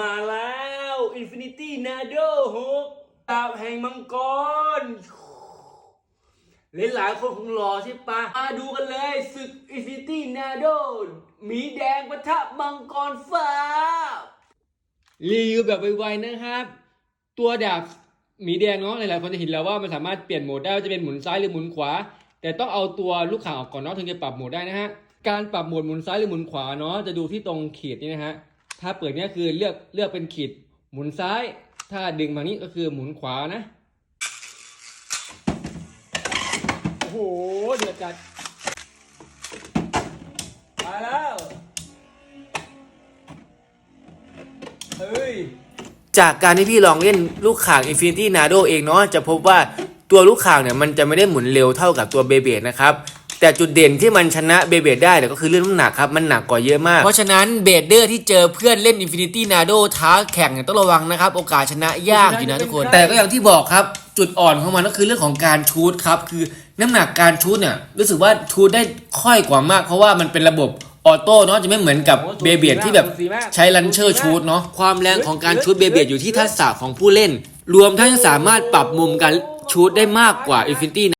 มาแล้ว Infinity Nado 6ดาบแห่งมังกรหลายๆคนคงรอใช่ปะมาดูกันเลยศึก Infinity Nado หมีแดงปะทะมังกรฟ้า รีวิวแบบไวๆนะครับ ตัวดาบหมีแดงเนาะหลายๆคนจะเห็นแล้วว่ามันสามารถเปลี่ยนโหมดได้ว่าจะเป็นหมุนซ้ายหรือหมุนขวา แต่ต้องเอาตัวลูกข่างออกก่อนเนาะถึงจะปรับโหมดได้นะฮะการปรับโหมดหมุนซ้ายหรือหมุนขวาเนาะจะดูที่ตรงขีดนี่นะฮะ ถ้าเปิดเนี่ยคือเลือกเลือกเป็นขีดหมุนซ้าย ถ้าดึงมานี้ก็คือหมุนขวานะ โอ้โห เดือดจัดมาแล้ว เฮ้ย จากการที่พี่ลองเล่นลูกข่าง Infinity Nado เองเนาะจะพบว่าตัวลูกข่างเนี่ยมันจะไม่ได้หมุนเร็วเท่ากับตัวเบเบดนะครับ แต่จุดเด่นที่มันชนะเบเบดได้เนี่ยก็คือเรื่องน้ำหนักครับ มันหนักกว่าเยอะมาก เพราะฉะนั้นเบเดอร์ที่เจอเพื่อนเล่น Infinity Nado ท้าแข่งเนี่ยต้องระวังนะครับ โอกาสชนะยากอยู่นะทุกคน แต่ก็อย่างที่บอกครับ จุดอ่อนของมันก็คือเรื่องของการชูตครับ คือน้ำหนักการชูตเนี่ยรู้สึกว่าชูตได้ค่อยกว่ามาก เพราะว่ามันเป็นระบบออโต้เนาะจะไม่เหมือนกับโอ้โหเบเบดที่แบบสูสีมากใช้ลันเชอร์ชูตเนาะความแรงของการชูตเบเบดอยู่ที่ทักษะของผู้เล่น รวมทั้งยังสามารถปรับมุมการชูตได้มากกว่า Infinity